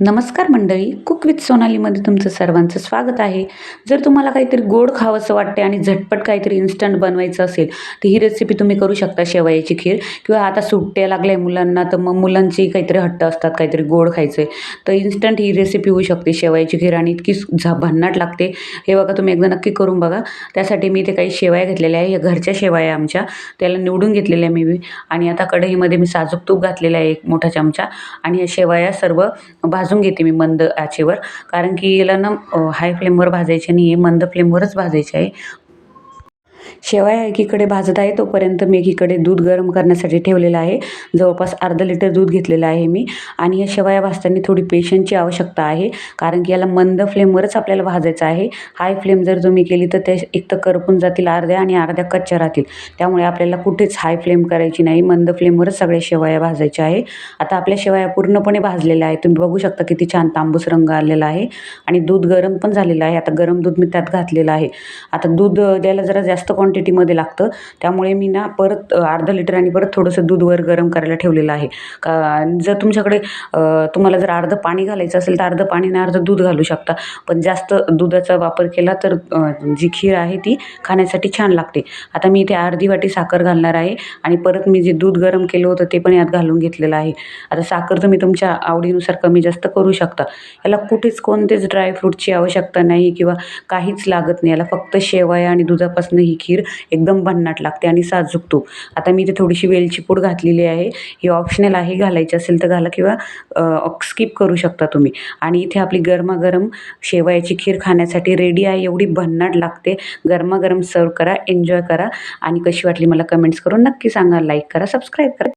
नमस्कार मंडळी cook with सोनालीमध्ये तुमचं सर्वांचं स्वागत आहे. जर तुम्हाला काहीतरी गोड खावंसं वाटते आणि झटपट काहीतरी इन्स्टंट बनवायचं असेल तर ही रेसिपी तुम्ही करू शकता शेवयाची खीर. किंवा आता सुट्ट्या लागल्या आहे मुलांना तर मग मुलांची काहीतरी हट्ट असतात काहीतरी गोड खायचं आहे तर इन्स्टंट ही रेसिपी होऊ शकते शेवयाची खीर आणि इतकी झा भन्नाट लागते. हे बघा तुम्ही एकदा नक्की करून बघा. त्यासाठी मी ते काही शेवया घेतलेल्या आहे. या घरच्या शेवया आमच्या. त्याला निवडून घेतलेल्या आहे मी. आणि आता कढईमध्ये मी साजूक तूप घातलेलं आहे एक मोठा चमचा. आणि या शेवया सर्व भाज भाजून घेते मी मंद आचेवर. कारण की याला ना हाय फ्लेमवर भाजायचे नाही आहे मंद फ्लेमवरच भाजायचे आहे. शेवया एकीकडे भाजत आहे तोपर्यंत मी एकीकडे दूध गरम करण्यासाठी ठेवलेलं आहे. जवळपास अर्धा लिटर दूध घेतलेलं आहे मी. आणि या शेवया भाजताना थोडी पेशन्सची आवश्यकता आहे कारण की याला मंद फ्लेमवरच आपल्याला भाजायचं आहे. हाय फ्लेम जर तुम्ही केली तर ते एक तर करपून जातील अर्ध्या आणि अर्ध्या कच्च्या राहतील. त्यामुळे आपल्याला कुठेच हाय फ्लेम करायची नाही मंद फ्लेमवरच सगळ्या शेवया भाजायच्या आहे. आता आपल्या शेवया पूर्णपणे भाजलेल्या आहेत. तुम्ही बघू शकता किती छान तांबूस रंग आलेला आहे. आणि दूध गरम पण झालेलं आहे. आता गरम दूध मी त्यात घातलेलं आहे. आता दूध द्यायला जरा जास्त क्वांटिटीमध्ये लागतं. त्यामुळे मी ना परत अर्धा लिटर आणि परत थोडंसं दूध वर गरम करायला ठेवलेलं आहे. का जर तुमच्याकडे तुम्हाला जर अर्धं पाणी घालायचं असेल तर अर्धं पाणी आणि अर्धं दूध घालू शकता. पण जास्त दुधाचा वापर केला तर जी खीर आहे ती खाण्यासाठी छान लागते. आता मी इथे अर्धी वाटी साखर घालणार आहे आणि परत मी जे दूध गरम केलं होतं ते पण यात घालून घेतलेलं आहे. आता साखर तुम्ही तुमच्या आवडीनुसार कमी जास्त करू शकता. याला कुठेच कोणतेच ड्रायफ्रूटची आवश्यकता नाही किंवा काहीच लागत नाही. याला फक्त शेवया आणि दुधापासून ही खीर खीर एकदम भन्नाट लागते आणि साजूक तूप आता मी इथे थोडीशी वेलची पूड घातलेली आहे. ही ऑप्शनल आहे घालायची असेल तर घाला किंवा स्किप करू शकता तुम्ही. आणि इथे आपली गरमागरम शेवयाची खीर खाण्यासाठी रेडी आहे एवढी भन्नाट लागते. गरमागरम सर्व करा एन्जॉय करा. आणि कशी वाटली मला कमेंट्स करून नक्की सांगा लाईक करा सबस्क्राईब करा.